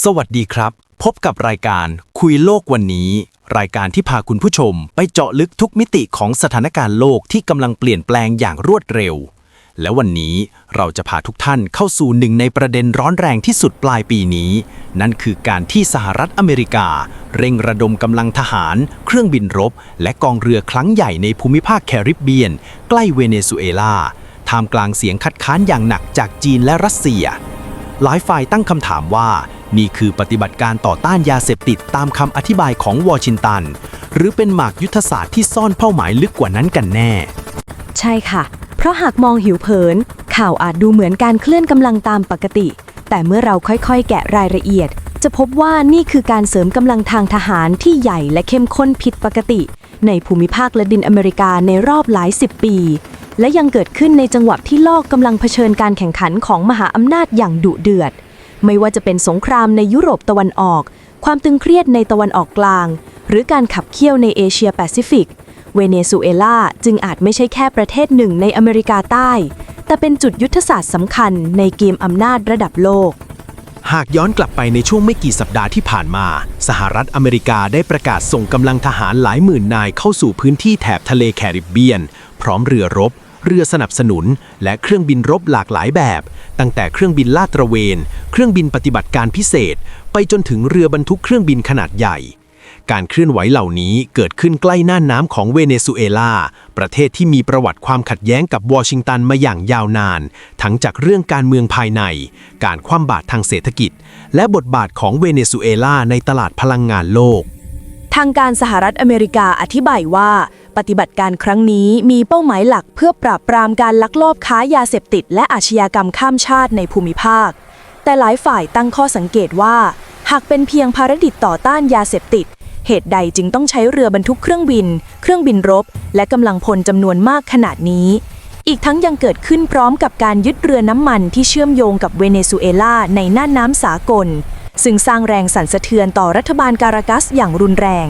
สวัสดีครับ พบกับรายการคุยโลกวันนี้ รายการที่พาคุณผู้ชมไปเจาะลึกทุกมิติของสถานการณ์โลกที่กำลังเปลี่ยนแปลงอย่างรวดเร็ว และวันนี้เราจะพาทุกท่านเข้าสู่หนึ่งในประเด็นร้อนแรงที่สุดปลายปีนี้ นั่นคือการที่สหรัฐอเมริกา เร่งระดมกำลังทหาร เครื่องบินรบ และกองเรือครั้งใหญ่ในภูมิภาคแคริบเบียน ใกล้เวเนซุเอลาท่ามกลางเสียงคัดค้านอย่างหนักจากจีนและรัสเซีย หลายฝ่ายตั้งคำถามว่า นี่คือปฏิบัติการต่อต้านยาเสพติดตามคำอธิบายของวอชิงตัน หรือเป็นหมากยุทธศาสตร์ที่ซ่อนเป้าหมายลึกกว่านั้นกันแน่ ใช่ค่ะ เพราะหากมองหิวเผิน ข่าวอาจดูเหมือนการเคลื่อนกำลังตามปกติ แต่เมื่อเราค่อยๆ แกะรายละเอียด จะพบว่านี่คือการเสริมกำลังทางทหารที่ใหญ่และเข้มข้นผิดปกติ ในภูมิภาคละดินอเมริกาในรอบหลายสิบปี และยังเกิดขึ้นในจังหวะที่โลกกำลังเผชิญการแข่งขันของมหาอำนาจอย่างดุเดือด ไม่ว่าจะเป็นสงครามในยุโรปตะวันออก ความตึงเครียดในตะวันออกกลาง หรือการขับเคี่ยวในเอเชียแปซิฟิก เวเนซุเอลาจึงอาจไม่ใช่แค่ประเทศหนึ่งในอเมริกาใต้ แต่เป็นจุดยุทธศาสตร์สำคัญในเกมอำนาจระดับโลกหากย้อนกลับไปในช่วงไม่กี่สัปดาห์ที่ผ่านมา สหรัฐอเมริกาได้ประกาศส่งกำลังทหารหลายหมื่นนายเข้าสู่พื้นที่แถบทะเลแคริบเบียน พร้อมเรือรบ เรือสนับสนุน และเครื่องบินรบหลากหลายแบบ ตั้งแต่เครื่องบินลาดตระเวน เครื่องบินปฏิบัติการพิเศษ ไปจนถึงเรือบรรทุกเครื่องบินขนาดใหญ่ การเคลื่อนไหวเหล่านี้เกิดขึ้นใกล้น่านน้ำของเวเนซุเอลา ประเทศที่มีประวัติความขัดแย้งกับวอชิงตันมาอย่างยาวนาน ทั้งจากเรื่องการเมืองภายใน การคว่ำบาตรทางเศรษฐกิจ และบทบาทของเวเนซุเอลาในตลาดพลังงานโลก ทางการสหรัฐอเมริกาอธิบายว่า ปฏิบัติการครั้งนี้มีเป้าหมายหลักเพื่อปราบปรามการลักลอบค้ายาเสพติด และอาชญากรรมข้ามชาติในภูมิภาค แต่หลายฝ่ายตั้งข้อสังเกตว่า หากเป็นเพียงภารกิจต่อต้านยาเสพติด เหตุใดจึงต้องใช้เรือบรรทุกเครื่องบิน เครื่องบินรบ และกำลังพลจำนวนมากขนาดนี้ อีกทั้งยังเกิดขึ้นพร้อมกับการยึดเรือน้ำมันที่เชื่อมโยงกับเวเนซุเอลาในน่านน้ำสากล ซึ่งสร้างแรงสั่นสะเทือนต่อรัฐบาลการากัสอย่างรุนแรง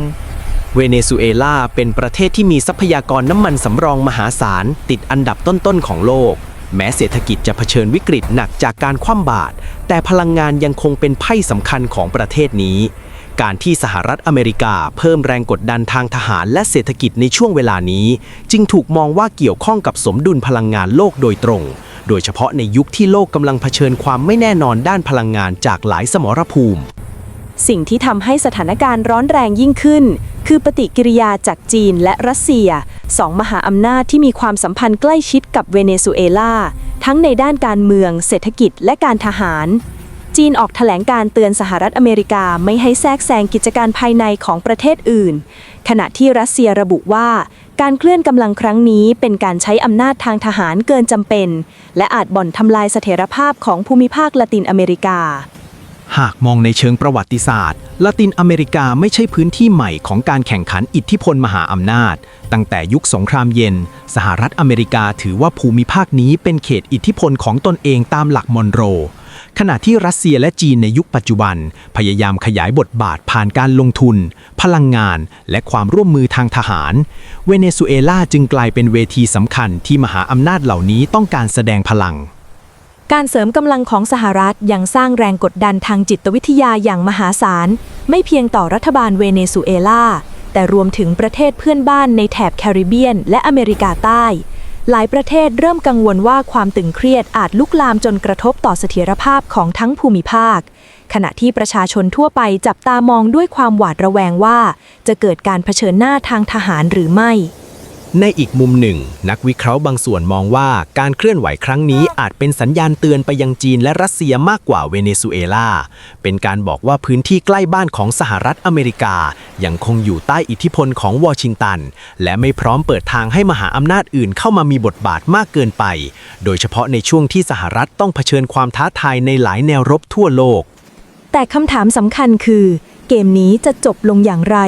เวเนซุเอลาเป็นประเทศที่มีทรัพยากรน้ำมันสำรองมหาศาล ติดอันดับต้นๆของโลก แม้เศรษฐกิจจะเผชิญวิกฤตหนักจากการคว่ำบาตรแต่พลังงานยังคงเป็นไพ่สำคัญของประเทศนี้ การที่สหรัฐอเมริกาเพิ่มแรงกดดันทางทหารและเศรษฐกิจในช่วงเวลานี้ จึงถูกมองว่าเกี่ยวข้องกับสมดุลพลังงานโลกโดยตรง โดยเฉพาะในยุคที่โลกกำลังเผชิญความไม่แน่นอนด้านพลังงานจากหลายสมรภูมิ สิ่งที่ทำให้สถานการณ์ร้อนแรงยิ่งขึ้น คือปฏิกิริยาจากจีนและรัสเซียสองมหาอำนาจที่มีความสัมพันธ์ใกล้ชิดกับเวเนซุเอลาทั้งในด้านการเมือง เศรษฐกิจและการทหาร จีนออกแถลงการเตือนสหรัฐอเมริกาไม่ให้แทรกแซงกิจการภายในของประเทศอื่น ขณะที่รัสเซียระบุว่า การเคลื่อนกำลังครั้งนี้เป็นการใช้อำนาจทางทหารเกินจำเป็น และอาจบ่อนทำลายเสถียรภาพของภูมิภาคละตินอเมริกา หากมองในเชิงประวัติศาสตร์ ละตินอเมริกาไม่ใช่พื้นที่ใหม่ของการแข่งขันอิทธิพลมหาอำนาจ ตั้งแต่ยุคสงครามเย็น สหรัฐอเมริกาถือว่าภูมิภาคนี้เป็นเขตอิทธิพลของตนเองตามหลักมอนโร ขณะที่รัสเซียและจีนในยุคปัจจุบัน พยายามขยายบทบาทผ่านการลงทุน พลังงาน และความร่วมมือทางทหาร เวเนซุเอลาจึงกลายเป็นเวทีสำคัญที่มหาอำนาจเหล่านี้ต้องการแสดงพลัง การเสริมกำลังของสหรัฐยังสร้างแรงกดดันทางจิตวิทยาอย่างมหาศาล ไม่เพียงต่อรัฐบาลเวเนซุเอลาแต่รวมถึงประเทศเพื่อนบ้านในแถบแคริบเบียน และอเมริกาใต้ หลายประเทศเริ่มกังวลว่าความตึงเครียดอาจลุกลามจนกระทบต่อเสถียรภาพของทั้งภูมิภาค ขณะที่ประชาชนทั่วไปจับตามองด้วยความหวาดระแวงว่า จะเกิดการเผชิญหน้าทางทหารหรือไม่ ในอีกมุมหนึ่ง นักวิเคราะห์บางส่วนมองว่าการเคลื่อนไหวครั้งนี้อาจเป็นสัญญาณเตือนไปยังจีนและรัสเซียมากกว่าเวเนซุเอลา เป็นการบอกว่าพื้นที่ใกล้บ้านของสหรัฐอเมริกา ยังคงอยู่ใต้อิทธิพลของวอชิงตัน และไม่พร้อมเปิดทางให้มหาอำนาจอื่นเข้ามามีบทบาทมากเกินไป โดยเฉพาะในช่วงที่สหรัฐต้องเผชิญความท้าทายในหลายแนวรบทั่วโลก แต่คำถามสำคัญคือ เกมนี้จะจบลงอย่างไร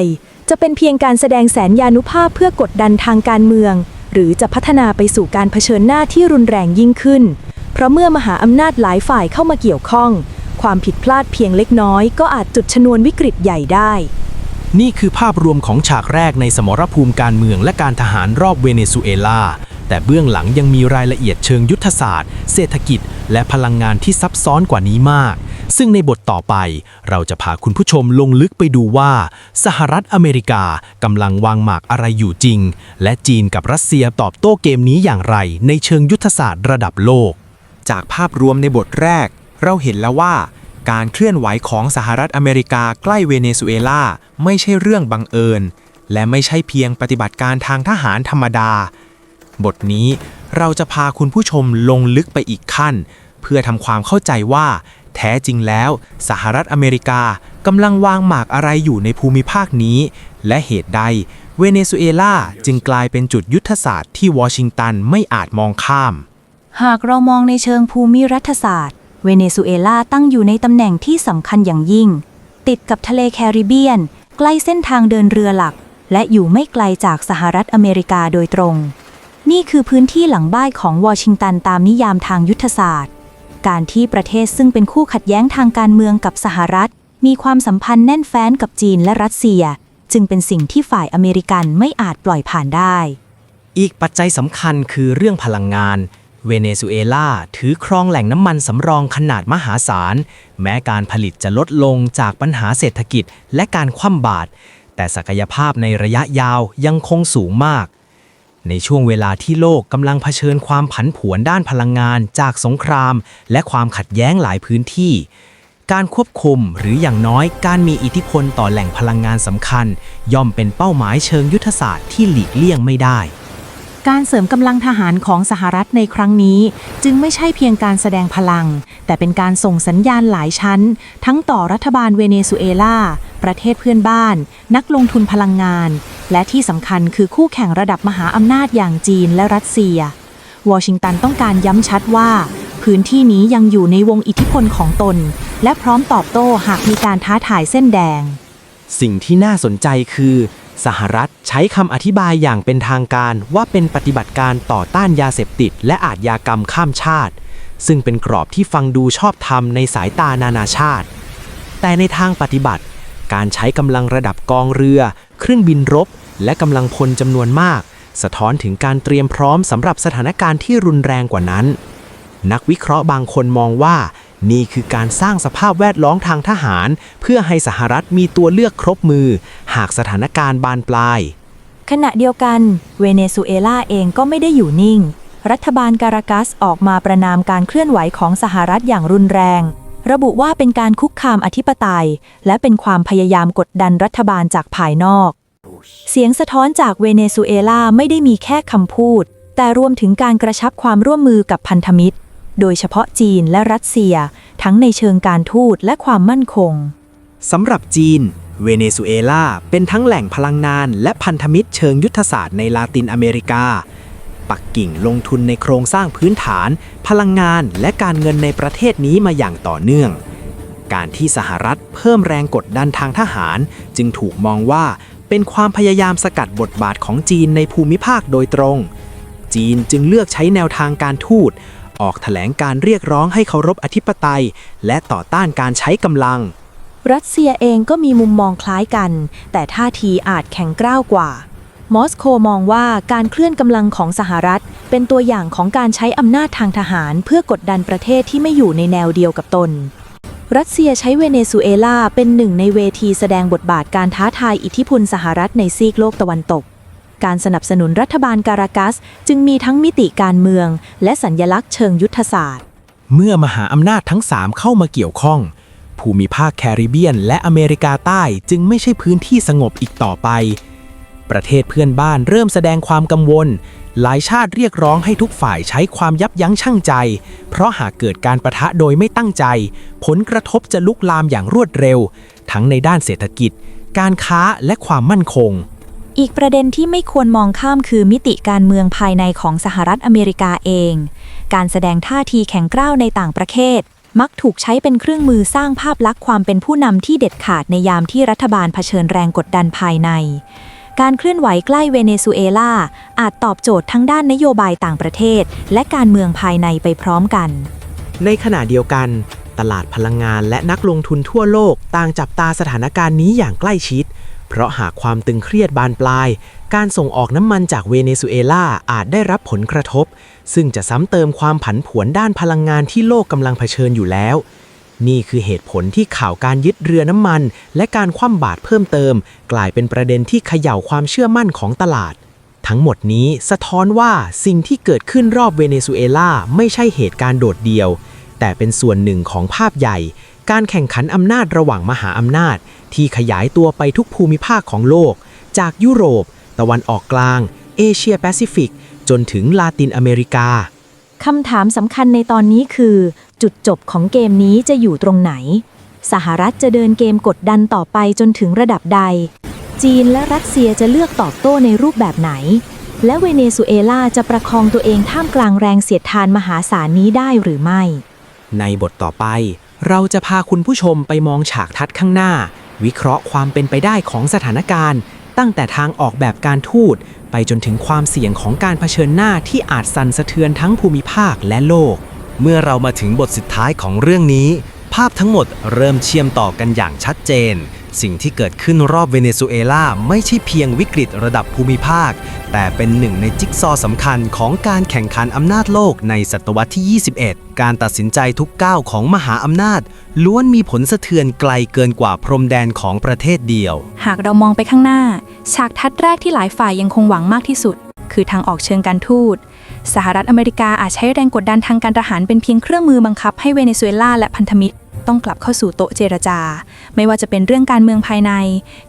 จะเป็นเพียงการแสดงแสนยานุภาพเพื่อกดดันทางการเมือง หรือจะพัฒนาไปสู่การเผชิญหน้าที่รุนแรงยิ่งขึ้น เพราะเมื่อมหาอำนาจหลายฝ่ายเข้ามาเกี่ยวข้อง ความผิดพลาดเพียงเล็กน้อย ก็อาจจุดชนวนวิกฤตใหญ่ได้ นี่คือภาพรวมของฉากแรกในสมรภูมิการเมืองและการทหารรอบเวเนซุเอลาแต่เบื้องหลังยังมีรายละเอียดเชิงยุทธศาสตร์ เศรษฐกิจ และพลังงานที่ซับซ้อนกว่านี้มาก ซึ่งในบทต่อไปเราจะพาคุณผู้ชมลงลึกไปดูว่า สหรัฐอเมริกากำลังวางหมากอะไรอยู่จริง และจีนกับรัสเซียตอบโต้เกมนี้อย่างไร ในเชิงยุทธศาสตร์ระดับโลก จากภาพรวมในบทแรก เราเห็นแล้วว่า การเคลื่อนไหวของสหรัฐอเมริกาใกล้เวเนซุเอลาไม่ใช่เรื่องบังเอิญ และไม่ใช่เพียงปฏิบัติการทางทหารธรรมดา บทนี้เราจะพาคุณผู้ชมลงลึกไปอีกขั้น เพื่อทำความเข้าใจว่า แท้จริงแล้วสหรัฐอเมริกากำลังวางหมากอะไรอยู่ในภูมิภาคนี้ และเหตุใด เวเนซุเอลาจึงกลายเป็นจุดยุทธศาสตร์ที่วอชิงตันไม่อาจมองข้าม หากเรามองในเชิงภูมิรัฐศาสตร์ เวเนซุเอลาตั้งอยู่ในตำแหน่งที่สำคัญอย่างยิ่ง ติดกับทะเลแคริบเบียน ใกล้เส้นทางเดินเรือหลัก และอยู่ไม่ไกลจากสหรัฐอเมริกาโดยตรงนี่คือพื้นที่หลังบ้านของวอชิงตันตามนิยามทางยุทธศาสตร์ การที่ประเทศซึ่งเป็นคู่ขัดแย้งทางการเมืองกับสหรัฐ มีความสัมพันธ์แน่นแฟ้นกับจีนและรัสเซีย จึงเป็นสิ่งที่ฝ่ายอเมริกันไม่อาจปล่อยผ่านได้ อีกปัจจัยสำคัญคือเรื่องพลังงาน เวเนซุเอลาถือครองแหล่งน้ำมันสำรองขนาดมหาศาล แม้การผลิตจะลดลงจากปัญหาเศรษฐกิจและการคว่ำบาตรแต่ศักยภาพในระยะยาวยังคงสูงมาก ในช่วงเวลาที่โลกกำลังเผชิญความผันผวนด้านพลังงาน จากสงคราม และความขัดแย้งหลายพื้นที่ การควบคุมหรืออย่างน้อยการมีอิทธิพลต่อแหล่งพลังงานสำคัญ ย่อมเป็นเป้าหมายเชิงยุทธศาสตร์ที่หลีกเลี่ยงไม่ได้ การเสริมกำลังทหารของสหรัฐในครั้งนี้ จึงไม่ใช่เพียงการแสดงพลัง แต่เป็นการส่งสัญญาณหลายชั้น ทั้งต่อรัฐบาลเวเนซุเอลา ประเทศเพื่อนบ้าน นักลงทุนพลังงาน และที่สำคัญคือคู่แข่งระดับมหาอำนาจอย่างจีนและรัสเซีย วอชิงตันต้องการย้ำชัดว่า พื้นที่นี้ยังอยู่ในวงอิทธิพลของตน และพร้อมตอบโต้หากมีการท้าทายเส้นแดง สิ่งที่น่าสนใจคือ สหรัฐใช้คำอธิบายอย่างเป็นทางการว่าเป็นปฏิบัติการต่อต้านยาเสพติด และอาทยากรรมข้ามชาติ ซึ่งเป็นกรอบที่ฟังดูชอบธรรมในสายตานานาชาติ แต่ในทางปฏิบัติ การใช้กำลังระดับกองเรือ เครื่องบินรบ และกำลังพลจำนวนมาก สะท้อนถึงการเตรียมพร้อมสำหรับสถานการณ์ที่รุนแรงกว่านั้น นักวิเคราะห์บางคนมองว่า นี่คือการสร้างสภาพแวดล้อมทางทหาร เพื่อให้สหรัฐมีตัวเลือกครบมือ หากสถานการณ์บานปลาย ขณะเดียวกัน เวเนซุเอลาเองก็ไม่ได้อยู่นิ่ง รัฐบาลการากัสออกมาประนามการเคลื่อนไหวของสหรัฐอย่างรุนแรง ระบุว่าเป็นการคุกคามอธิปไตย และเป็นความพยายามกดดันรัฐบาลจากภายนอก เสียงสะท้อนจากเวเนซุเอลาไม่ได้มีแค่คำพูด แต่รวมถึงการกระชับความร่วมมือกับพันธมิตร โดยเฉพาะจีนและรัสเซีย ทั้งในเชิงการทูตและความมั่นคง สำหรับจีน เวเนซุเอลาเป็นทั้งแหล่งพลังงานและพันธมิตรเชิงยุทธศาสตร์ในลาตินอเมริกา ปักกิ่งลงทุนในโครงสร้างพื้นฐาน พลังงานและการเงินในประเทศนี้มาอย่างต่อเนื่อง การที่สหรัฐเพิ่มแรงกดดันทางทหาร จึงถูกมองว่าเป็นความพยายามสกัดบทบาทของจีนในภูมิภาคโดยตรง จีนจึงเลือกใช้แนวทางการทูต ออกแถลงการเรียกร้องให้เคารพอธิปไตย และต่อต้านการใช้กำลัง รัสเซียเองก็มีมุมมองคล้ายกัน แต่ท่าทีอาจแข็งกร้าวกว่า มอสโกมองว่าการเคลื่อนกำลังของสหรัฐ เป็นตัวอย่างของการใช้อำนาจทางทหาร เพื่อกดดันประเทศที่ไม่อยู่ในแนวเดียวกับตน รัสเซียใช้เวเนซุเอลาเป็นหนึ่งในเวทีแสดงบทบาทการท้าทายอิทธิพลสหรัฐในซีกโลกตะวันตก การสนับสนุนรัฐบาลการากัส จึงมีทั้งมิติการเมือง และสัญญลักษณ์เชิงยุทธศาสตร์ เมื่อมหาอำนาจทั้ง 3 เข้ามาเกี่ยวข้อง ภูมิภาคแคริบเบียนและอเมริกาใต้จึงไม่ใช่พื้นที่สงบอีกต่อไป ประเทศเพื่อนบ้านเริ่มแสดงความกังวล หลายชาติเรียกร้องให้ทุกฝ่ายใช้ความยับยั้งชั่งใจ เพราะหากเกิดการประทะโดยไม่ตั้งใจ ผลกระทบจะลุกลามอย่างรวดเร็ว ทั้งในด้านเศรษฐกิจ การค้าและความมั่นคง อีกประเด็นที่ไม่ควรมองข้ามคือมิติการเมืองภายในของสหรัฐอเมริกาเอง การแสดงท่าทีแข็งกร้าวในต่างประเทศ มักถูกใช้เป็นเครื่องมือสร้างภาพลักษณ์ความเป็นผู้นำที่เด็ดขาดในยามที่รัฐบาลเผชิญแรงกดดันภายใน การเคลื่อนไหวใกล้เวเนซุเอลาอาจตอบโจทย์ทั้งด้านนโยบายต่างประเทศ และการเมืองภายในไปพร้อมกัน ในขณะเดียวกัน ตลาดพลังงานและนักลงทุนทั่วโลกต่างจับตาสถานการณ์นี้อย่างใกล้ชิด เพราะหากความตึงเครียดบานปลาย การส่งออกน้ำมันจากเวเนซุเอลาอาจได้รับผลกระทบ ซึ่งจะซ้ำเติมความผันผวนด้านพลังงานที่โลกกำลังเผชิญอยู่แล้ว นี่คือเหตุผลที่ข่าวการยึดเรือน้ำมัน และการคว่ำบาตรเพิ่มเติม กลายเป็นประเด็นที่เขย่าความเชื่อมั่นของตลาด ทั้งหมดนี้สะท้อนว่าสิ่งที่เกิดขึ้นรอบเวเนซุเอลาไม่ใช่เหตุการณ์โดดเดี่ยว แต่เป็นส่วนหนึ่งของภาพใหญ่ การแข่งขันอำนาจระหว่างมหาอำนาจ ที่ขยายตัวไปทุกภูมิภาคของโลก จากยุโรป ตะวันออกกลาง เอเชียแปซิฟิก จนถึงลาตินอเมริกาคำถามสำคัญในตอนนี้คือ จุดจบของเกมนี้จะอยู่ตรงไหน สหรัฐจะเดินเกมกดดันต่อไปจนถึงระดับใด จีนและรัสเซียจะเลือกตอบโต้ในรูปแบบไหน และเวเนซุเอลาจะประคองตัวเองท่ามกลางแรงเสียดทานมหาศาลนี้ได้หรือไม่ ในบทต่อไป เราจะพาคุณผู้ชมไปมองฉากทัดข้างหน้า วิเคราะห์ความเป็นไปได้ของสถานการณ์ ตั้งแต่ทางออกแบบการทูต ไปจนถึงความเสี่ยงของการเผชิญหน้าที่อาจสั่นสะเทือนทั้งภูมิภาคและโลก เมื่อเรามาถึงบทสุดท้ายของเรื่องนี้ ภาพทั้งหมดเริ่มเชื่อมต่อกันอย่างชัดเจน สิ่งที่เกิดขึ้นรอบเวเนซุเอลาไม่ใช่เพียงวิกฤตระดับภูมิภาค แต่เป็นหนึ่งในจิ๊กซอว์สำคัญของการแข่งขันอำนาจโลกในศตวรรษที่ 21 การตัดสินใจทุกก้าวของมหาอำนาจ ล้วนมีผลสะเทือนไกลเกินกว่าพรมแดนของประเทศเดียว หากเรามองไปข้างหน้า ฉากทัดแรกที่หลายฝ่ายยังคงหวังมากที่สุด คือทางออกเชิงการทูตสหรัฐอเมริกาอาจใช้แรงกดดันทางการทหารเป็นเพียงเครื่องมือบังคับให้เวเนซุเอลาและพันธมิตร ต้องกลับเข้าสู่โต๊ะเจรจา ไม่ว่าจะเป็นเรื่องการเมืองภายใน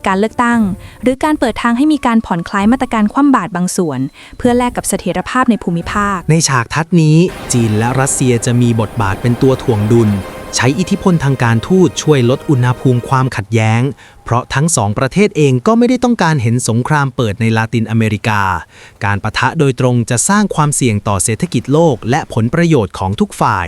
การเลือกตั้ง หรือการเปิดทางให้มีการผ่อนคลายมาตรการคว่ำบาตรบางส่วน เพื่อแลกกับเสถียรภาพในภูมิภาค ในฉากทัดนี้ จีนและรัสเซียจะมีบทบาทเป็นตัวถ่วงดุล ใช้อิทธิพลทางการทูตช่วยลดอุณหภูมิความขัดแย้ง เพราะทั้งสองประเทศเองก็ไม่ได้ต้องการเห็นสงครามเปิดในลาตินอเมริกา การประทะโดยตรงจะสร้างความเสี่ยงต่อเศรษฐกิจโลก และผลประโยชน์ของทุกฝ่าย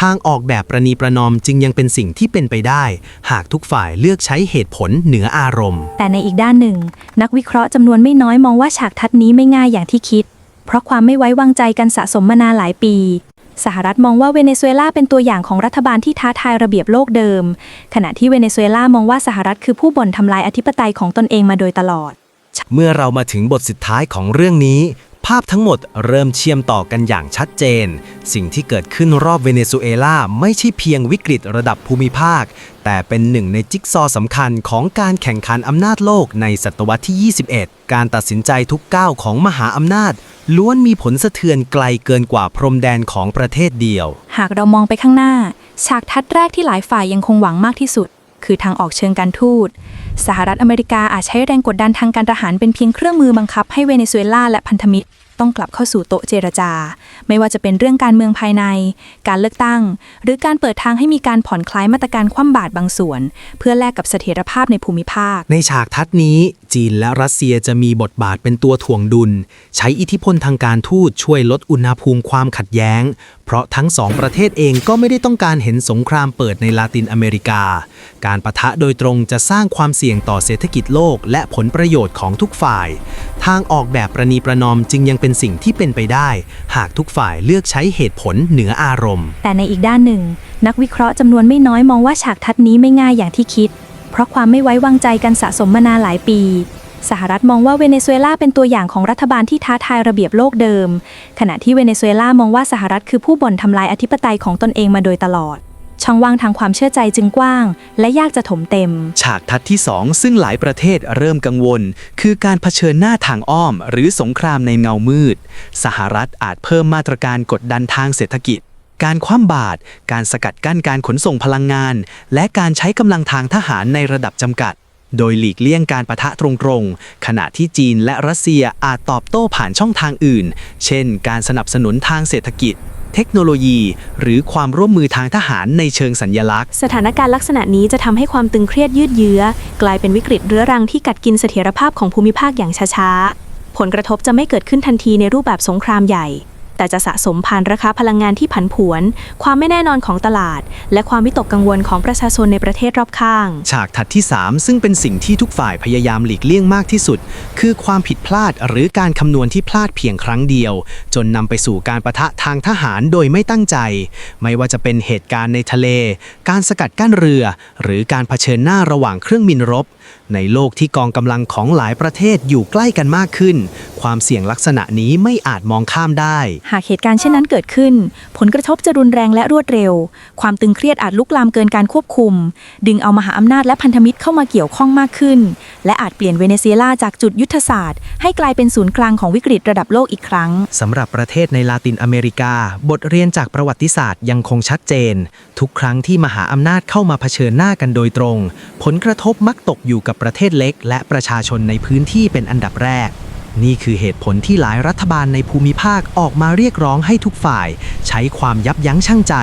ทางออกแบบประนีประนอมจึงยังเป็นสิ่งที่เป็นไปได้ หากทุกฝ่ายเลือกใช้เหตุผลเหนืออารมณ์ แต่ในอีกด้านหนึ่ง นักวิเคราะห์จำนวนไม่น้อยมองว่าฉากทัดนี้ไม่ง่ายอย่างที่คิด เพราะความไม่ไว้วางใจกันสะสมมานานหลายปี สหรัฐมองว่าเวเนซุเอลาเป็นตัวอย่างของรัฐบาลที่ท้าทายระเบียบโลกเดิม ขณะที่เวเนซุเอลามองว่าสหรัฐคือผู้บ่นทำลายอธิปไตยของตนเองมาโดยตลอด เมื่อเรามาถึงบทสุดท้ายของเรื่องนี้ ภาพทั้งหมดเริ่มเชื่อมต่อกันอย่างชัดเจน สิ่งที่เกิดขึ้นรอบเวเนซุเอลาไม่ใช่เพียงวิกฤตระดับภูมิภาค แต่เป็นหนึ่งในจิ๊กซอว์สำคัญของการแข่งขันอำนาจโลกในศตวรรษที่ 21 การตัดสินใจทุกก้าวของมหาอำนาจ ล้วนมีผลสะเทือนไกลเกินกว่าพรมแดนของประเทศเดียว หากเรามองไปข้างหน้า ฉากทัดแรกที่หลายฝ่ายยังคงหวังมากที่สุด คือทางออกเชิงการทูต สหรัฐอเมริกาอาจใช้แรงกดดันทางการทหารเป็นเพียงเครื่องมือบังคับให้เวเนซุเอลาและพันธมิตรต้องกลับเข้าสู่โต๊ะเจรจา ไม่ว่าจะเป็นเรื่องการเมืองภายใน การเลือกตั้ง หรือการเปิดทางให้มีการผ่อนคลายมาตรการคว่ำบาตรบางส่วน เพื่อแลกกับเสถียรภาพในภูมิภาค ในฉากทัดนี้ จีนและรัสเซียจะมีบทบาทเป็นตัวถ่วงดุล ใช้อิทธิพลทางการทูตช่วยลดอุณหภูมิความขัดแย้ง เพราะทั้งสองประเทศเองก็ไม่ได้ต้องการเห็นสงครามเปิดในลาตินอเมริกา การประทะโดยตรงจะสร้างความเสี่ยงต่อเศรษฐกิจโลกและผลประโยชน์ของทุกฝ่าย ทางออกแบบประนีประนอมจึงยังเป็นสิ่งที่เป็นไปได้ หากทุกฝ่ายเลือกใช้เหตุผลเหนืออารมณ์ แต่ในอีกด้านหนึ่ง นักวิเคราะห์จำนวนไม่น้อยมองว่าฉากทัดนี้ไม่ง่ายอย่างที่คิด เพราะความไม่ไว้วางใจกันสะสมมานานหลายปี สหรัฐมองว่าเวเนซุเอลาเป็นตัวอย่างของรัฐบาลที่ท้าทายระเบียบโลกเดิม ขณะที่เวเนซุเอลามองว่าสหรัฐคือผู้บ่นทำลายอธิปไตยของตนเองมาโดยตลอด ช่องว่างทางความเชื่อใจจึงกว้าง และยากจะถมเต็ม ฉากทัดที่ 2 ซึ่งหลายประเทศเริ่มกังวล คือการเผชิญหน้าทางอ้อม หรือสงครามในเงามืด สหรัฐอาจเพิ่มมาตรการกดดันทางเศรษฐกิจ การคว่ำบาตรการสกัดกั้นการขนส่งพลังงาน และการใช้กำลังทางทหารในระดับจำกัด โดยหลีกเลี่ยงการประทะตรงๆ ขณะที่จีนและรัสเซียอาจตอบโต้ผ่านช่องทางอื่น เช่น การสนับสนุนทางเศรษฐกิจ เทคโนโลยี หรือความร่วมมือทางทหารในเชิงสัญญลักษณ์ สถานการณ์ลักษณะนี้จะทำให้ความตึงเครียดยืดเยื้อ กลายเป็นวิกฤตเรื้อรังที่กัดกินเสถียรภาพของภูมิภาคอย่างช้าๆ ผลกระทบจะไม่เกิดขึ้นทันทีในรูปแบบสงครามใหญ่ แต่จะสะสมผ่านราคาพลังงานที่ผันผวน ความไม่แน่นอนของตลาด และความวิตกกังวลของประชาชนในประเทศรอบข้าง ฉากถัดที่ 3 ซึ่งเป็นสิ่งที่ทุกฝ่ายพยายามหลีกเลี่ยงมากที่สุด คือความผิดพลาดหรือการคำนวณที่พลาดเพียงครั้งเดียว จนนำไปสู่การประทะทางทหารโดยไม่ตั้งใจ ไม่ว่าจะเป็นเหตุการณ์ในทะเล การสกัดกั้นเรือ หรือการเผชิญหน้าระหว่างเครื่องบินรบในโลกที่กองกำลังของหลายประเทศอยู่ใกล้กันมากขึ้น ความเสี่ยงลักษณะนี้ไม่อาจมองข้ามได้ หากเหตุการณ์เช่นนั้นเกิดขึ้น ผลกระทบจะรุนแรงและรวดเร็ว ความตึงเครียดอาจลุกลามเกินการควบคุม ดึงเอามหาอำนาจและพันธมิตรเข้ามาเกี่ยวข้องมากขึ้น และอาจเปลี่ยนเวเนซุเอลาจากจุดยุทธศาสตร์ ให้กลายเป็นศูนย์กลางของวิกฤตระดับโลกอีกครั้งสำหรับประเทศในลาตินอเมริกา บทเรียนจากประวัติศาสตร์ยังคงชัดเจน ทุกครั้งที่มหาอำนาจเข้ามาเผชิญหน้ากันโดยตรง ผลกระทบมักตกอยู่กับประเทศเล็ก และประชาชนในพื้นที่เป็นอันดับแรก นี่คือเหตุผลที่หลายรัฐบาลในภูมิภาคออกมาเรียกร้องให้ทุกฝ่าย ใช้ความยับยั้งชั่งใจ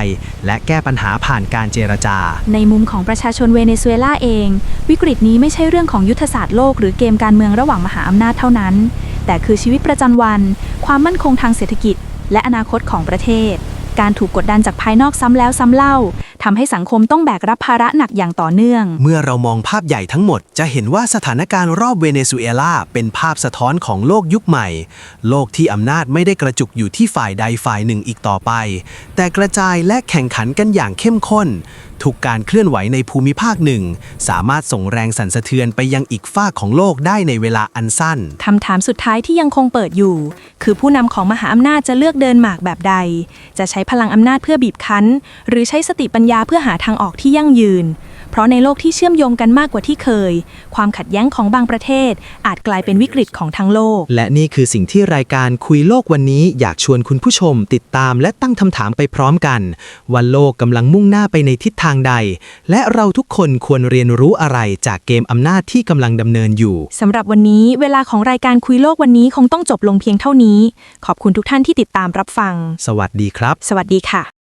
และแก้ปัญหาผ่านการเจรจา ในมุมของประชาชนเวเนซุเอลาเอง วิกฤตนี้ไม่ใช่เรื่องของยุทธศาสตร์โลกหรือเกมการเมืองระหว่างมหาอำนาจเท่านั้น แต่คือชีวิตประจำวัน ความมั่นคงทางเศรษฐกิจ และอนาคตของประเทศ การถูกกดดันจากภายนอกซ้ำแล้วซ้ำเล่า ทำให้สังคมต้องแบกรับภาระหนักอย่างต่อเนื่อง เมื่อเรามองภาพใหญ่ทั้งหมด จะเห็นว่าสถานการณ์รอบเวเนซุเอลาเป็นภาพสะท้อนของโลกยุคใหม่ โลกที่อำนาจไม่ได้กระจุกอยู่ที่ฝ่ายใดฝ่ายหนึ่งอีกต่อไป แต่กระจายและแข่งขันกันอย่างเข้มข้น ทุกการเคลื่อนไหวในภูมิภาคหนึ่ง สามารถส่งแรงสั่นสะเทือนไปยังอีกฝ้ากของโลกได้ในเวลาอันสั้น คำถามสุดท้ายที่ยังคงเปิดอยู่ คือผู้นำของมหาอำนาจจะเลือกเดินหมากแบบใด จะใช้พลังอำนาจเพื่อบีบคั้น หรือใช้สติปัญญาเพื่อหาทางออกที่ยั่งยืน เพราะในโลกที่เชื่อมโยงกันมากกว่าที่เคย ความขัดแย้งของบางประเทศ อาจกลายเป็นวิกฤตของทั้งโลก และนี่คือสิ่งที่รายการคุยโลกวันนี้ อยากชวนคุณผู้ชม ติดตามและตั้งคำถามไปพร้อมกัน ว่าโลกกำลังมุ่งหน้าไปในทิศทางใด และเราทุกคนควรเรียนรู้อะไรจากเกมอำนาจที่กำลังดำเนินอยู่สำหรับวันนี้เวลาของรายการคุยโลกวันนี้คงต้องจบลงเพียงเท่านี้ ขอบคุณทุกท่านที่ติดตามรับฟัง สวัสดีครับ สวัสดีค่ะ